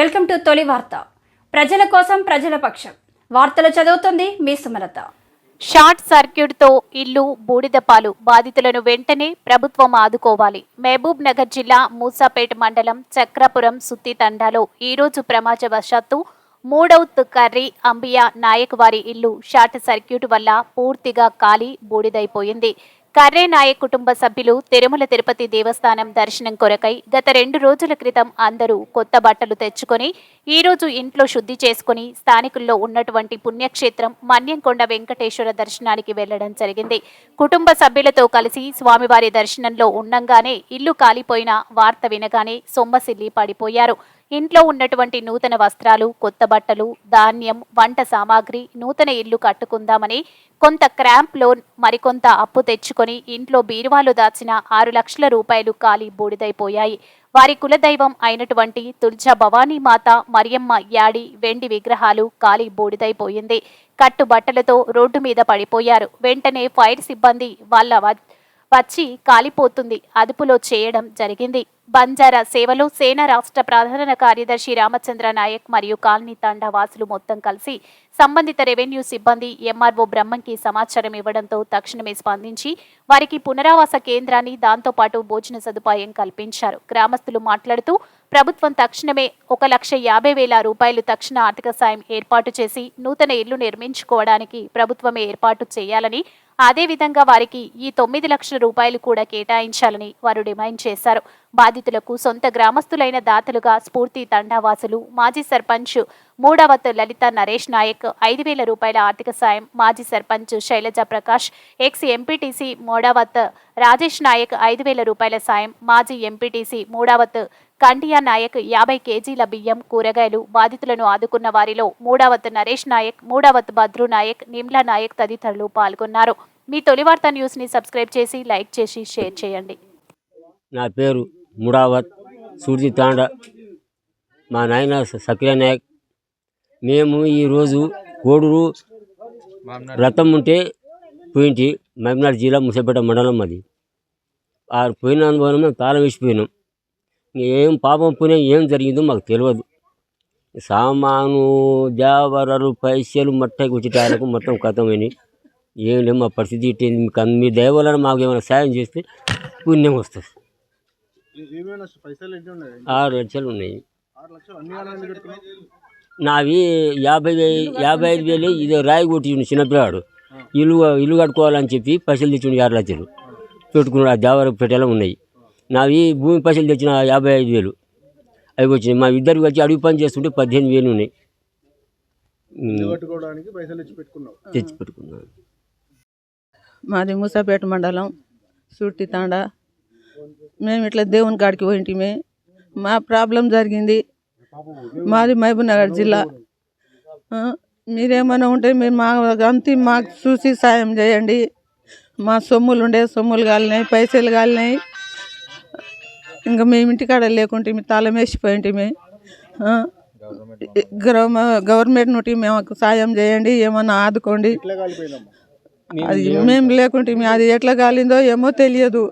Welcome to తొలి వార్త. ప్రజల కోసం ప్రజల పక్షం. వార్తలు చదువుతుంది మీ సుమలత. షార్ట్ సర్క్యూట్తో ఇల్లు బూడిదపాలు బాధితులను వెంటనే ప్రభుత్వం ఆదుకోవాలి. మహబూబ్ నగర్ జిల్లా మూసాపేట మండలం చక్రాపురం సుత్తి తండాలో ఈరోజు ప్రమాదవశాత్తు మూడౌత్ కర్రీ అంబియా నాయక్ వారి ఇల్లు షార్ట్ సర్క్యూట్ వల్ల పూర్తిగా కాలి బూడిదైపోయింది. కర్రే నాయక్ కుటుంబ సభ్యులు తిరుమల తిరుపతి దేవస్థానం దర్శనం కొరకై గత రెండు రోజుల క్రితం అందరూ కొత్త బట్టలు తెచ్చుకొని ఈ రోజు ఇంట్లో శుద్ధి చేసుకుని స్థానికుల్లో ఉన్నటువంటి పుణ్యక్షేత్రం మన్యంకొండ వెంకటేశ్వర దర్శనానికి వెళ్ళడం జరిగింది. కుటుంబ సభ్యులతో కలిసి స్వామివారి దర్శనంలో ఉండంగానే ఇల్లు కాలిపోయిన వార్త వినగానే సొమ్మసిల్లి పడిపోయారు. ఇంట్లో ఉన్నటువంటి నూతన వస్త్రాలు కొత్త బట్టలు ధాన్యం వంట సామాగ్రి నూతన ఇల్లు కట్టుకుందామని కొంత క్రాంప్ లోన్ మరికొంత అప్పు తెచ్చుకొని ఇంట్లో బీరువాలు దాచిన ఆరు లక్షల రూపాయలు ఖాళీ బూడిదైపోయాయి. వారి కులదైవం అయినటువంటి తుల్జా భవానీ మాత మరియమ్మ యాడి వెండి విగ్రహాలు ఖాళీ బూడిదైపోయింది. కట్టు బట్టలతో రోడ్డు మీద పడిపోయారు. వెంటనే ఫైర్ సిబ్బంది వాళ్ళ వచ్చి కాలిపోతుంది. అదుపులో చేయడం జరిగింది. బంజారా సేవలు సేన రాష్ట్ర ప్రధాన కార్యదర్శి రామచంద్ర నాయక్ మరియు కాలనీ తండా వాసులు మొత్తం కలిసి సంబంధిత రెవెన్యూ సిబ్బంది ఎంఆర్ఓ బ్రహ్మంకి సమాచారం ఇవ్వడంతో తక్షణమే స్పందించి వారికి పునరావాస కేంద్రాన్ని దాంతోపాటు భోజన సదుపాయం కల్పించారు. గ్రామస్తులు మాట్లాడుతూ ప్రభుత్వం తక్షణమే ఒక లక్ష యాభై వేల రూపాయలు తక్షణ ఆర్థిక సాయం ఏర్పాటు చేసి నూతన ఇల్లు నిర్మించుకోవడానికి ప్రభుత్వమే ఏర్పాటు చేయాలని అదేవిధంగా వారికి ఈ తొమ్మిది లక్షల రూపాయలు కూడా కేటాయించాలని వారు డిమాండ్ చేశారు. బాధితులకు సొంత గ్రామస్తులైన దాతలుగా స్ఫూర్తి తండావాసులు మాజీ సర్పంచ్ మూడవత్ లలిత నరేష్ నాయక్ ఐదు వేల రూపాయల ఆర్థిక సాయం మాజీ సర్పంచ్ శైలజ ప్రకాష్ ఎక్స్ ఎంపీటీసీ మూడవత్ రాజేష్ నాయక్ ఐదు వేల రూపాయల సాయం మాజీ ఎంపీటీసీ మూడవత్ కండియా నాయక్ యాభై కేజీల బియ్యం కూరగాయలు బాధితులను ఆదుకున్న వారిలో మూడవత్ నరేష్ నాయక్ మూడవత్ భద్రు నాయక్ నిమ్లా నాయక్ తదితరులు పాల్గొన్నారు. మీ తొలి వార్త న్యూస్ని సబ్స్క్రైబ్ చేసి లైక్ చేసి షేర్ చేయండి. నా పేరు ముడావత్ సూర్జీ తాండ. మా నాయన స- సక్రియ నాయక్. మేము ఈరోజు కోడూరు రథం ఉంటే పోయింటి మహబూబ్నగర్ జిల్లా ముసపేట మండలం అది. ఆ పోయిన అనుభవం మేము తాళం వేసిపోయినాం. ఏం పాపం పుణ్యం ఏం జరిగిందో మాకు తెలియదు. సామాను జావరలు పైసలు మట్టకి వచ్చేటాలకు మొత్తం కథమైనవి ఏం లేదు మా పరిస్థితి ఇట్టింది మీకు అన్ని- మీ దయ వలన మాకు ఏమైనా సాయం చేస్తే పుణ్యం వస్తుంది. ఆరు లక్షలు ఉన్నాయి. నావి యాభై యాభై ఐదు వేలు ఇది రాయి కొట్టిండు చిన్నపిల్లాడు. ఇల్లు ఇల్లు కట్టుకోవాలని చెప్పి పైసలు తెచ్చిండు ఆరు లక్షలు. పెట్టుకున్నాడు ఆ దేవర పెట్టేలా ఉన్నాయి. నావి భూమి పైసలు తెచ్చిన యాభై ఐదు వేలు. అవి వచ్చినాయి. మా ఇద్దరికి వచ్చి అడుగు పని చేస్తుంటే పద్దెనిమిది వేలు ఉన్నాయి. తెచ్చి పెట్టుకున్నాను. మాది మూసాపేట మండలం సూర్తి తాండ. మేము ఇట్లా దేవుని కాడికి పోయింటిమి. మా ప్రాబ్లం జరిగింది. మాది మహబూబ్ నగర్ జిల్లా మీరేమైనా ఉంటే మీరు మా అంతి మాకు చూసి సాయం చేయండి. మా సొమ్ములు ఉండే సొమ్ములు కాలినాయి పైసలు కాలినాయి. ఇంకా మేము ఇంటికాడ లేకుంటే మీ తాళం వేసిపోయింటిమి. గవర్నమెంట్ నుండి మేము సాయం చేయండి ఏమన్నా ఆదుకోండి. అది మేము లేకుంటే మీ అది ఎట్లా కాలిందో ఏమో తెలియదు.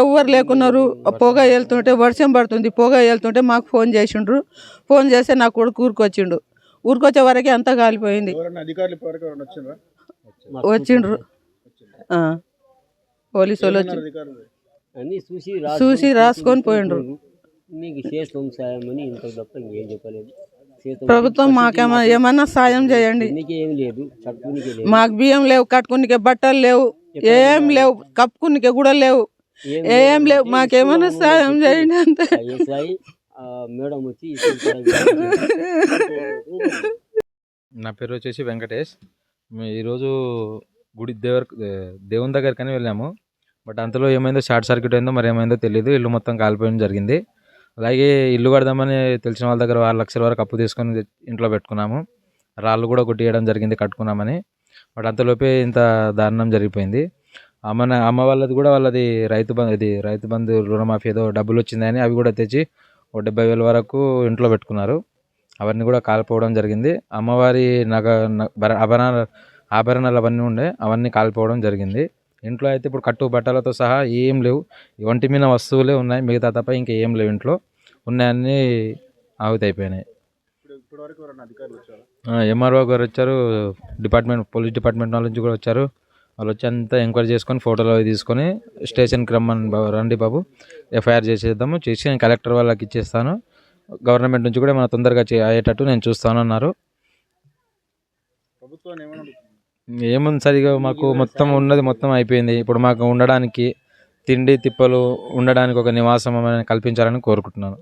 ఎవరు లేకున్నారు? పొగ వెళ్తుంటే వర్షం పడుతుంది పొగ వెళ్తుంటే మాకు ఫోన్ చేసిండ్రు. ఫోన్ చేస్తే నా కొడుకు ఊరికొచ్చిండు. ఊరికొచ్చే వరకే అంతా కాలిపోయింది. వచ్చిండ్రా? పోలీసు వాళ్ళు వచ్చి చూసి చూసి రాసుకొని పోయిండ్రు. మీకు చేస్తాం సాయం అని ఇంత తప్ప ఇంకేం చెప్పలేదు. ప్రభుత్వం మాకేమన్నా ఏమన్నా సాయం చేయండి. మాకు బియ్యం లేవు కట్టుకునికే బట్టలు లేవు ఏం లేవు కప్పుకునికే కూడా లేవు. ఏం లేవు మాకేమన్నా సాయం చేయండి అంతే. మేడం వచ్చి నా పేరు వచ్చేసి వెంకటేష్. మేము ఈరోజు గుడి దేవర్ దేవుని దగ్గరకని వెళ్ళాము. బట్ అంతలో ఏమైందో షార్ట్ సర్క్యూట్ అయిందో మరి ఏమైందో తెలియదు ఇల్లు మొత్తం కాలిపోవడం జరిగింది. అలాగే ఇల్లు కడదామని తెలిసిన వాళ్ళ దగ్గర ఆరు లక్షల వరకు అప్పు తీసుకొని ఇంట్లో పెట్టుకున్నాము. రాళ్ళు కూడా కొట్టియడం జరిగింది కట్టుకున్నామని. బట్ అంతలోపే ఇంత దారుణం జరిగిపోయింది. అమ్మ నా- అమ్మ వాళ్ళది కూడా వాళ్ళది రైతు బంధు ఇది రైతు బంధు రుణమాఫీ ఏదో డబ్బులు వచ్చిందని అవి కూడా తెచ్చి ఒక డెబ్బై వేల వరకు ఇంట్లో పెట్టుకున్నారు. అవన్నీ కూడా కాలిపోవడం జరిగింది. అమ్మవారి నగ ఆభరణ ఆభరణాలు అవన్నీ ఉండే అవన్నీ కాలిపోవడం జరిగింది. ఇంట్లో అయితే ఇప్పుడు కట్టు బట్టలతో సహా ఏం లేవు. ఒంటి మీద వస్తువులే ఉన్నాయి. మిగతా తప్ప ఇంకా ఏం లేవు ఇంట్లో. ఉన్నాయన్నీ ఆహుతి అయిపోయినాయి ఎంఆర్ఓ గారు వచ్చారు డిపార్ట్మెంట్ పోలీస్ డిపార్ట్మెంట్ వాళ్ళ నుంచి కూడా వచ్చారు. వాళ్ళు వచ్చి అంతా ఎంక్వైరీ చేసుకొని ఫోటోలు అవి తీసుకొని స్టేషన్కి రమ్మని రండి బాబు ఎఫ్ఐఆర్ చేసేద్దాము చేసి నేను కలెక్టర్ వాళ్ళకి ఇచ్చేస్తాను. గవర్నమెంట్ నుంచి కూడా మన తొందరగా అయ్యేటట్టు నేను చూస్తాను అన్నారు? ఏముంది సరిగా మాకు మొత్తం ఉన్నది మొత్తం అయిపోయింది. ఇప్పుడు మాకు ఉండడానికి తిండి తిప్పలు ఉండడానికి ఒక నివాసం కల్పించాలని కోరుకుంటున్నాను.